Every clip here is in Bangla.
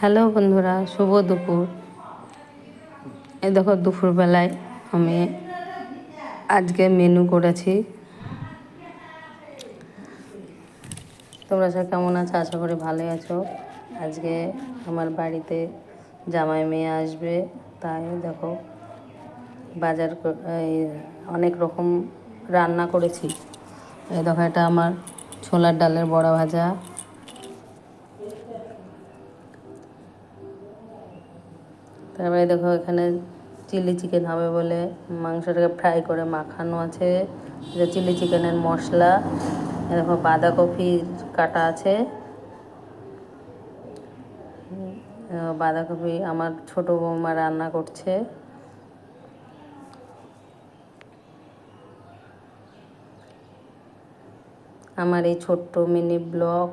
হ্যালো বন্ধুরা, শুভ দুপুর। এই দেখো দুপুরবেলায় আমি আজকে মেনু করেছি। তোমরা সব কেমন আছো? আশা করি ভালোই আছো। আজকে আমার বাড়িতে জামাই মেয়ে আসবে। তাই দেখো বাজার অনেক রকম রান্না করেছি। এই দেখো এটা আমার ছোলার ডালের বড়া ভাজা। তারপরে দেখো এখানে চিলি চিকেন হবে বলে মাংসটাকে ফ্রাই করে মাখানো আছে। এটা চিলি চিকেনের মশলা। দেখো বাঁধাকপি কাটা আছে। বাঁধাকপি আমার ছোট বৌমা রান্না করছে। আমার এই ছোট্ট মিনি ব্লগ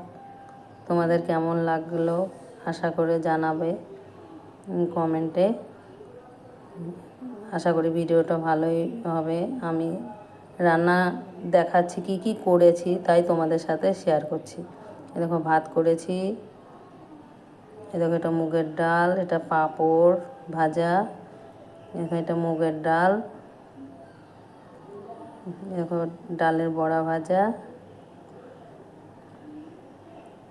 তোমাদের কেমন লাগল? আশা করে জানাবে। কমেন্টে। আশা করি ভিডিওটা ভালোই হবে। আমি রান্না দেখাচ্ছি, কি কি করেছি তাই তোমাদের সাথে শেয়ার করছি। দেখো, ভাত করেছি। দেখো, এটা মুগের ডাল, এটা পাঁপড় ভাজা। এখানে এটা মুগের ডাল। এ দেখো, ডালের বড়া ভাজা।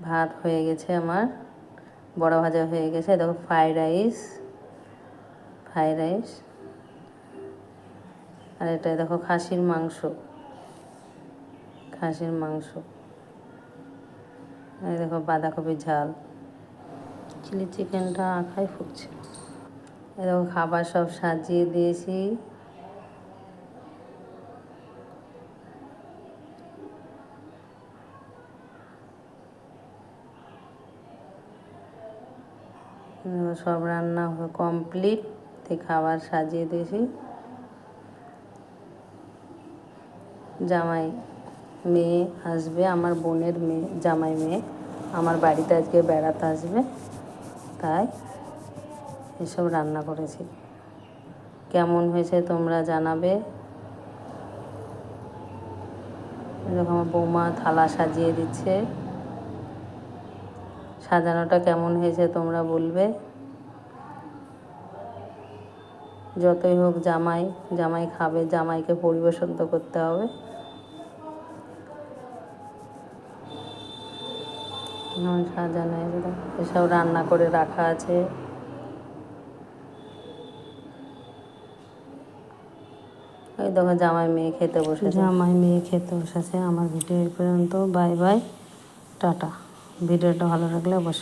ভাত হয়ে গেছে আমার। বড়া ভাজা হয়ে গেছে। দেখো ফ্রাইড রাইস ফ্রাইড রাইস আর এটা দেখো, খাসির মাংস। খাসির মাংস। এই দেখো, বাঁধাকপির ঝাল। চিলি চিকেনটা আঁখাই ফুটছে। এই দেখো, খাবার সব সাজিয়ে দিয়েছি। সব রান্না কমপ্লিট তে খাবার সাজিয়ে দিয়েছি। জামাই মেয়ে আসবে, আমার বোনের মেয়ে, জামাই মেয়ে। আমার বাড়িতে আজকে বেড়াতে আসবে, তাই এসব রান্না করেছি। কেমন হয়েছে তোমরা জানাবে? এরকম বৌমা থালা সাজিয়ে দিচ্ছে। সাজানোটা কেমন হয়েছে তোমরা বলবে? যতই হোক জামাই জামাই খাবে, জামাইকে পরিবেশন তো করতে হবে। সাজানো এসব রান্না করে রাখা আছে। ওই দেখো জামাই মেয়ে খেতে বসেছে। জামাই মেয়ে খেতে বসেছে। আমার ভিডিও এই পর্যন্ত। Bye bye. টাটা। ভিডিওটা ভালো লাগলে অবশ্যই